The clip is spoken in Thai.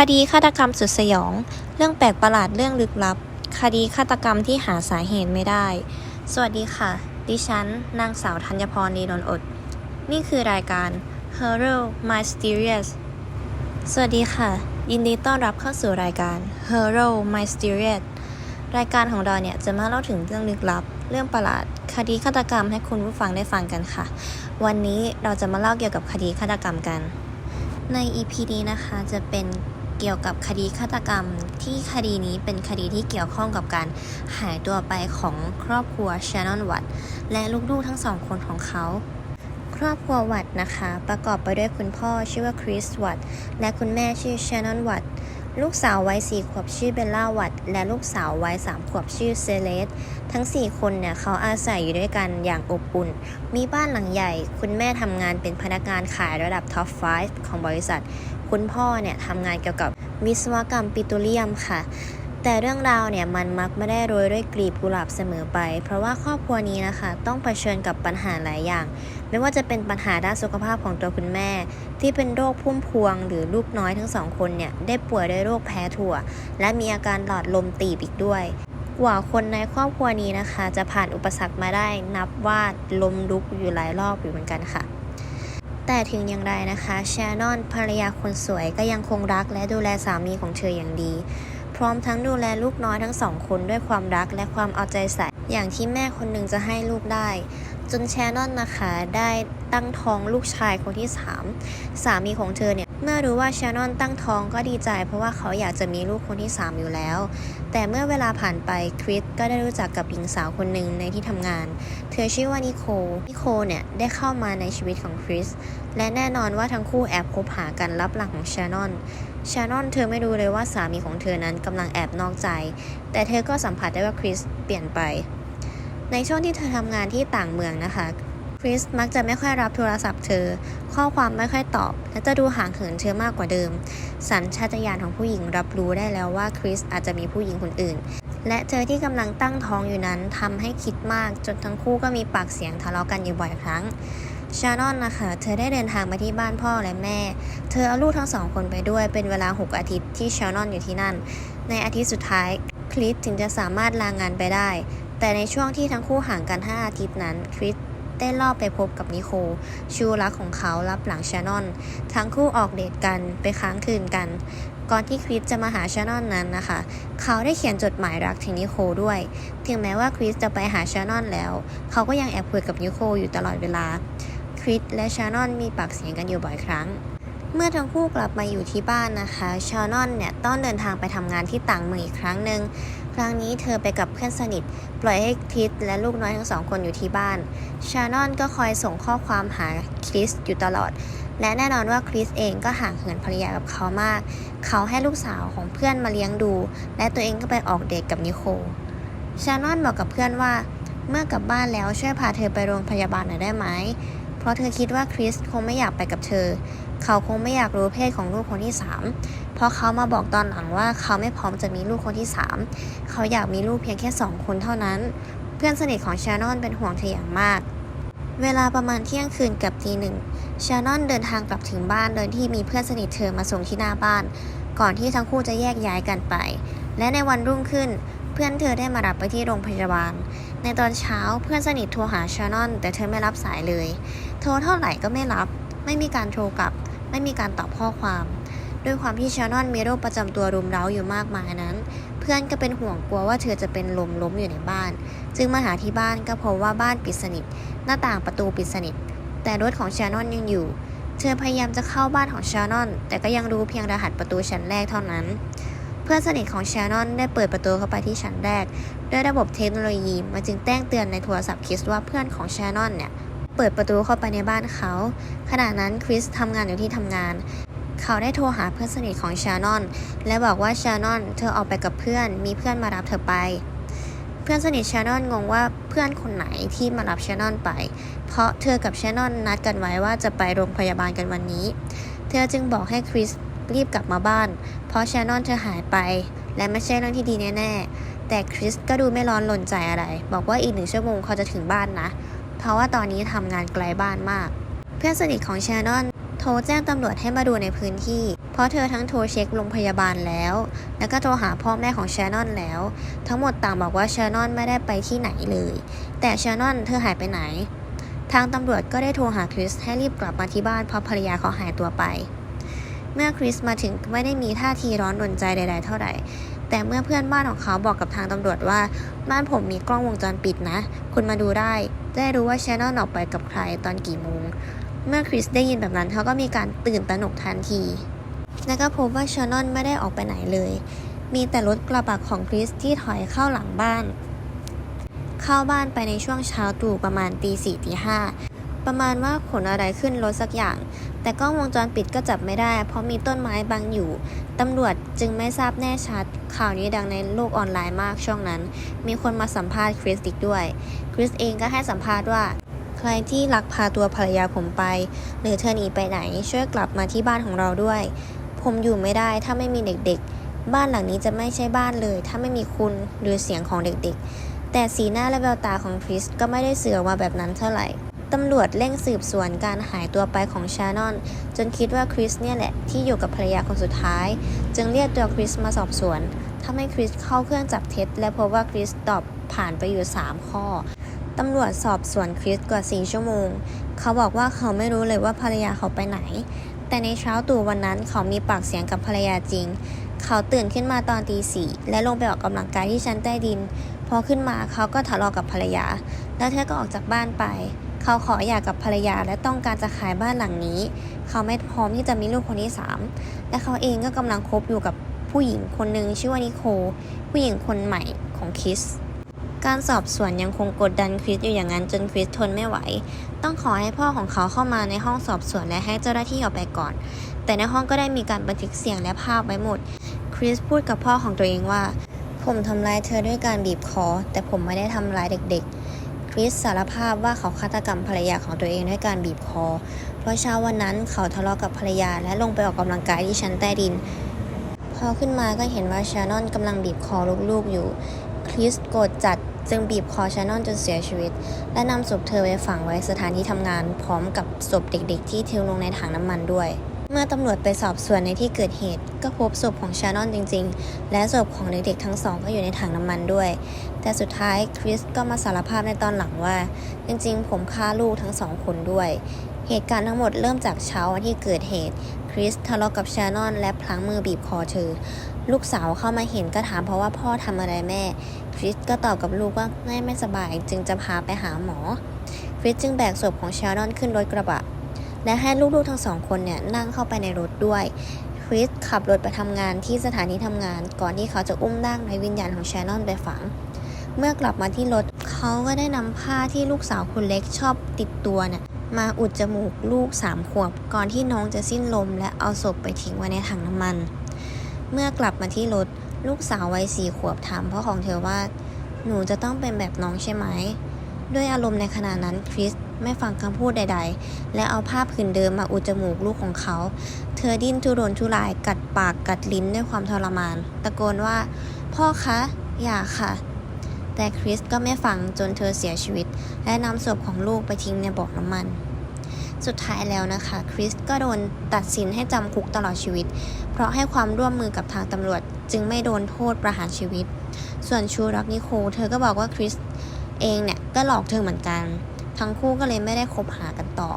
คดีฆาตกรรมสุดสยอง เรื่องแปลกประหลาดเรื่องลึกลับ คดีฆาตกรรมที่หาสาเหตุไม่ได้ สวัสดีค่ะ ดิฉัน นางสาวธัญพรดีนนอด นี่คือรายการ Horror Mysterious สวัสดีค่ะ ยินดีต้อนรับเข้าสู่รายการ Horror Mysterious รายการของเราเนี่ยจะมาเล่าถึงเรื่องลึกลับ เรื่องประหลาด คดีฆาตกรรมให้คุณผู้ฟังได้ฟังกันค่ะ วันนี้เราจะมาเล่าเกี่ยวกับคดีฆาตกรรมกัน ใน EP นี้นะคะจะเป็น เกี่ยวกับคดีฆาตกรรมที่คดีนี้เป็นคดีที่เกี่ยวข้องกับการหายตัวไปของครอบครัวชานอนวัตและลูกๆทั้งสองคนของเขา ครอบครัววัตนะคะ ประกอบไปด้วยคุณพ่อชื่อว่าคริสวัตและคุณแม่ชื่อชานอนวัต ลูกสาววัยสี่ขวบชื่อเบลล่าวัตและลูกสาววัยสามขวบชื่อเซเลส ทั้งสี่คนเนี่ยเขาอาศัยอยู่ด้วยกันอย่างอบอุ่น มีบ้านหลังใหญ่ คุณแม่ทำงานเป็นพนักงานขายระดับท็อป 5 ของบริษัท คุณพ่อเนี่ยทำงานเกี่ยวกับวิศวกรรมปิโตรเลียมค่ะ แต่เรื่องราวเนี่ยมันมักไม่ได้โรยด้วยกลีบกุหลาบเสมอไป เพราะว่าครอบครัวนี้นะคะ ต้องเผชิญกับปัญหาหลายอย่าง ไม่ว่าจะเป็นปัญหาด้านสุขภาพของตัวคุณแม่ ที่เป็นโรคพุ่มพวง หรือลูกน้อยทั้งสองคนเนี่ยได้ป่วยด้วยโรคแพ้ถั่ว และมีอาการหลอดลมตีบอีกด้วยกว่าคนในครอบครัวนี้นะคะ จะผ่านอุปสรรคมาได้นับว่าลมลุกอยู่หลายรอบอยู่เหมือนกันค่ะ แต่ถึงอย่างไรนะคะแชานอนภรรยาคนสวยก็ยังคงรักและดูแลสามีของเธออย่างดี พร้อมทั้งดูแลลูกน้อยทั้งสองคนด้วยความรักและความเอาใจใส่ อย่างที่แม่คนหนึ่งจะให้ลูกได้ จนแชนอนนะคะได้ตั้งท้องลูกชายคนที่ 3 สามีของเธอเนี่ย เมื่อรู้ว่าแชนอนตั้งท้องก็ดีใจ เพราะว่าเขาอยากจะมีลูกคนที่ 3 อยู่แล้ว แต่เมื่อเวลาผ่านไปคริสก็ได้รู้จักกับหญิงสาวคนหนึ่งในที่ทำงาน เธอชื่อว่านิโคลนิโคลเนี่ยได้เข้ามาในชีวิตของคริสและแน่นอนว่าทั้งคู่แอบคบหากันลับหลังของชานอนชานอนเธอไม่รู้เลยว่าสามีของเธอนั้นกำลังแอบนอกใจ แต่เธอก็สัมผัสได้ว่าคริสเปลี่ยนไป ในช่วงที่เธอทำงานที่ต่างเมืองนะคะ คริสมักจะไม่ค่อยรับโทรศัพท์เธอ ข้อความไม่ค่อยตอบ และจะดูห่างเหินเธอมากกว่าเดิม สัญชาตญาณของผู้หญิงรับรู้ได้แล้วว่าคริสอาจจะมีผู้หญิงคนอื่น และเธอที่กำลังตั้งท้องอยู่นั้นทำให้คิดมากจนทั้งคู่ก็มีปากเสียงทะเลาะกันอยู่บ่อยครั้งชานอนนะคะ เธอได้เดินทางมาที่บ้านพ่อและแม่ เธอเอาลูกทั้งสองคนไปด้วย เป็นเวลา 6 อาทิตย์ที่ชานอนอยู่ที่นั่น ในอาทิตย์สุดท้าย คริสถึงจะสามารถลางงานไปได้ แต่ในช่วงที่ทั้งคู่ห่างกัน 5 อาทิตย์นั้น คริส ได้ลอบไปพบกับนิโคลชูรักของเขารับหลังชานอน ทั้งคู่ออกเดทกันไปค้างคืนกัน ก่อนที่คริสจะมาหาชานอนนั้นนะคะ เขาได้เขียนจดหมายรักถึงนิโคลด้วย ถึงแม้ว่าคริสจะไปหาชานอนแล้ว เขาก็ยังแอบคุยกับนิโคลอยู่ตลอดเวลา คริสและชานอนมีปากเสียงกันอยู่บ่อยครั้งเมื่อทั้งคู่กลับมาอยู่ที่บ้านนะคะชานอนเนี่ยต้องเดินทางไปทำงานที่ต่างเมืองอีกครั้งหนึ่ง ครั้งนี้เธอไปกับเพื่อนสนิท ปล่อยให้คริสและลูกน้อยทั้งสองคนอยู่ที่บ้าน ชานอนก็คอยส่งข้อความหาคริสอยู่ตลอด และแน่นอนว่าคริสเองก็ห่างเหินภรรยากับเขามาก เขาให้ลูกสาวของเพื่อนมาเลี้ยงดู และตัวเองก็ไปออกเดทกับนิโคลชานอนบอกกับเพื่อนว่า เมื่อกลับบ้านแล้วช่วยพาเธอไปโรงพยาบาลหน่อยได้ไหม เพราะเธอคิดว่าคริสคงไม่อยากไปกับเธอ เขาคงไม่อยากรู้เพศของลูกคนที่ 3 เพราะเขามาบอกตอนหลังว่าเขาไม่พร้อมจะมีลูกคนที่ 3 เขาอยากมีลูกเพียงแค่ 2 คนเท่านั้น เพื่อนสนิทของชานอนเป็นห่วงเธออย่างมาก เวลาประมาณเที่ยงคืนกับตีหนึ่งชานอนเดินทางกลับถึงบ้านโดยที่มีเพื่อนสนิทเธอมาส่งที่หน้าบ้าน ก่อนที่ทั้งคู่จะแยกย้ายกันไป และในวันรุ่งขึ้นเพื่อนเธอได้มารับไปที่โรงพยาบาลในตอนเช้าเพื่อนสนิทโทรหาชานอน แต่เธอไม่รับสายเลย โทรเท่าไหร่ก็ไม่รับ ไม่มีการโทรกลับ ไม่มีการตอบข้อความ ด้วยความที่ชานอนมีโรคประจำตัวรุมเร้าอยู่มากมายนั้น เพื่อนก็เป็นห่วงกลัวว่าเธอจะเป็นลมล้มอยู่ในบ้าน จึงมาหาที่บ้านก็พบว่าบ้านปิดสนิท หน้าต่างประตูปิดสนิท แต่รถของชานอนยังอยู่ เธอพยายามจะเข้าบ้านของชานอน แต่ก็ยังรู้เพียงรหัสประตูชั้นแรกเท่านั้นเพื่อนสนิทของชานอนได้เปิดประตูเข้าไปที่ชั้นแรก ด้วยระบบเทคโนโลยีมันจึงแจ้งเตือนในโทรศัพท์คิสว่าเพื่อนของชานอนเนี่ย เปิดประตูเข้าไปในบ้านเขา ขณะนั้นคริสทำงานอยู่ที่ทำงาน เขาได้โทรหาเพื่อนสนิทของชานอน และบอกว่าชานอนเธอออกไปกับเพื่อน มีเพื่อนมารับเธอไป เพื่อนสนิทชานอนงงว่าเพื่อนคนไหนที่มารับชานอนไป เพราะเธอกับชานอนนัดกันไว้ว่าจะไปโรงพยาบาลกันวันนี้ เธอจึงบอกให้คริสรีบกลับมาบ้าน เพราะชานอนเธอหายไป และไม่ใช่เรื่องที่ดีแน่ ๆ แต่คริสก็ดูไม่ร้อนหล่นใจอะไร บอกว่าอีกหนึ่งชั่วโมงเขาจะถึงบ้านนะ เพราะว่าตอนนี้ทำงานไกลบ้านมาก เพื่อนสนิทของชานอนโทรแจ้งตำรวจให้มาดูในพื้นที่ เพราะเธอทั้งโทรเช็คโรงพยาบาลแล้ว แล้วก็โทรหาพ่อแม่ของชานอนแล้ว ทั้งหมดต่างบอกว่าชานอนไม่ได้ไปที่ไหนเลย แต่ชานอนเธอหายไปไหน ทางตำรวจก็ได้โทรหาคริสให้รีบกลับมาที่บ้านเพราะภรรยาเขาหายตัวไป เมื่อคริสมาถึงไม่ได้มีท่าทีร้อนรนใจใด ๆ เท่าไหร่ แต่เมื่อเพื่อนบ้านของเขาบอกกับทางตำรวจว่า บ้านผมมีกล้องวงจรปิดนะ คุณมาดูได้ จะได้รู้ว่าชแนอนออกไปกับใครตอนกี่โมง เมื่อคริสได้ยินแบบนั้นเขาก็มีการตื่นตระหนกทันที และก็พบว่าชแนอนไม่ได้ออกไปไหนเลย มีแต่รถกระบะของคริสที่ถอยเข้าหลังบ้าน เข้าบ้านไปในช่วงเช้าตรู่ประมาณตีสี่ตีห้าประมาณว่าขนอะไรขึ้นรถสักอย่าง แต่กล้องวงจรปิดก็จับไม่ได้ เพราะมีต้นไม้บังอยู่ ตำรวจจึงไม่ทราบแน่ชัด ข่าวนี้ดังในโลกออนไลน์มากช่วงนั้น มีคนมาสัมภาษณ์คริสอีกด้วย คริสเองก็ให้สัมภาษณ์ว่า ใครที่ลักพาตัวภรรยาผมไป หรือเธอหนีไปไหน ช่วยกลับมาที่บ้านของเราด้วย ผมอยู่ไม่ได้ถ้าไม่มีเด็กๆ บ้านหลังนี้จะไม่ใช่บ้านเลย ถ้าไม่มีคุณหรือเสียงของเด็กๆ แต่สีหน้าและแววตาของคริสก็ไม่ได้เสือมาแบบนั้นเท่าไหร่ ตำรวจเร่งสืบสวนการหายตัวไปของชานอน จนคิดว่าคริสเนี่ยแหละที่อยู่กับภรรยาคนสุดท้าย จึงเรียกตัวคริสมาสอบสวนทำให้คริสเข้าเครื่องจับเท็จ และพบว่าคริสตอบผ่านไปอยู่ 3 ข้อตำรวจสอบสวนคริสกว่า 4 ชั่วโมง เขาบอกว่าเขาไม่รู้เลยว่าภรรยาเขาไปไหน แต่ในเช้าตู่วันนั้นเขามีปากเสียงกับภรรยาจริง เขาตื่นขึ้นมาตอนตีสี่และลงไปออกกำลังกายที่ชั้นใต้ดิน พอขึ้นมาเขาก็ทะเลาะกับภรรยา แล้วเธอก็ออกจากบ้านไป เขาขอหย่ากับภรรยาและต้องการจะขายบ้านหลังนี้ เขาไม่พร้อมที่จะมีลูกคนที่สามและเขาเองก็กำลังคบอยู่กับผู้หญิงคนหนึ่งชื่อว่านิโค ผู้หญิงคนใหม่ของคริส การสอบสวนยังคงกดดันคริสอยู่อย่างนั้นจนคริสทนไม่ไหว ต้องขอให้พ่อของเขาเข้ามาในห้องสอบสวนและให้เจ้าหน้าที่ออกไปก่อน แต่ในห้องก็ได้มีการบันทึกเสียงและภาพไว้หมด คริสพูดกับพ่อของตัวเองว่า ผมทำร้ายเธอด้วยการบีบคอ แต่ผมไม่ได้ทำร้ายเด็กๆ ริสสารภาพว่าเขาฆาตกรรมภรรยาของตัวเองด้วยการบีบคอ เพราะเช้าวันนั้นเขาทะเลาะกับภรรยาและลงไปออกกำลังกายที่ชั้นใต้ดิน พอขึ้นมาก็เห็นว่าชานอนกำลังบีบคอลูกๆอยู่ คริสโกรธจัดจึงบีบคอชานอนจนเสียชีวิต และนำศพเธอไปฝังไว้สถานที่ทำงาน พร้อมกับศพเด็กๆ ที่ทิ้งลงในถังน้ำมันด้วย เมื่อตำรวจไปสอบสวนในที่เกิดเหตุ ก็พบศพของชานอนจริง ๆ และศพของเด็กๆทั้งสองก็อยู่ในถังน้ำมันด้วย แต่สุดท้ายคริสก็มาสารภาพในตอนหลังว่า จริงๆ ผมฆ่าลูกทั้งสองคนด้วย เหตุการณ์ทั้งหมดเริ่มจากเช้าวันที่เกิดเหตุ คริสทะเลาะกับชานอนและพลั้งมือบีบคอเธอ ลูกสาวเข้ามาเห็นก็ถามเพราะว่าพ่อทำอะไรแม่ คริสก็ตอบกับลูกว่าแม่ไม่สบายจึงจะพาไปหาหมอคริสจึงแบกศพของชานอนขึ้นรถกระบะ และให้ลูกๆทั้งสองคนเนี่ยนั่งเข้าไปในรถด้วยคริสขับรถไปทำงานที่สถานีทำงาน ก่อนที่เขาจะอุ้มร่างในวิญญาณของชานอนไปฝัง เมื่อกลับมาที่รถเขาก็ได้นำผ้าที่ลูกสาวคนเล็กชอบติดตัวเนี่ยมาอุดจมูกลูกสามขวบ ก่อนที่น้องจะสิ้นลม และเอาศพไปทิ้งไว้ในถังน้ำมัน เมื่อกลับมาที่รถลูกสาววัยสี่ขวบถามพ่อของเธอว่า หนูจะต้องเป็นแบบน้องใช่ไหม ด้วยอารมณ์ในขณะนั้นคริสไม่ฟังคำพูดใด ๆ และเอาผ้าผืนเดิมมาอุดจมูกลูกของเขา เธอดิ้นทุรนทุรายกัดปากกัดลิ้นด้วยความทรมาน ตะโกนว่า พ่อคะ อย่าค่ะ แต่คริสก็ไม่ฟังจนเธอเสียชีวิต และนำศพของลูกไปทิ้งในบ่อน้ำมัน สุดท้ายแล้วนะคะ คริสก็โดนตัดสินให้จำคุกตลอดชีวิต เพราะให้ความร่วมมือกับทางตำรวจ จึงไม่โดนโทษประหารชีวิต ส่วนชูรักนิโคลเธอก็บอกว่าคริส เองเนี่ยก็หลอกเธอเหมือนกัน ทั้งคู่ก็เลยไม่ได้คบหากันต่อ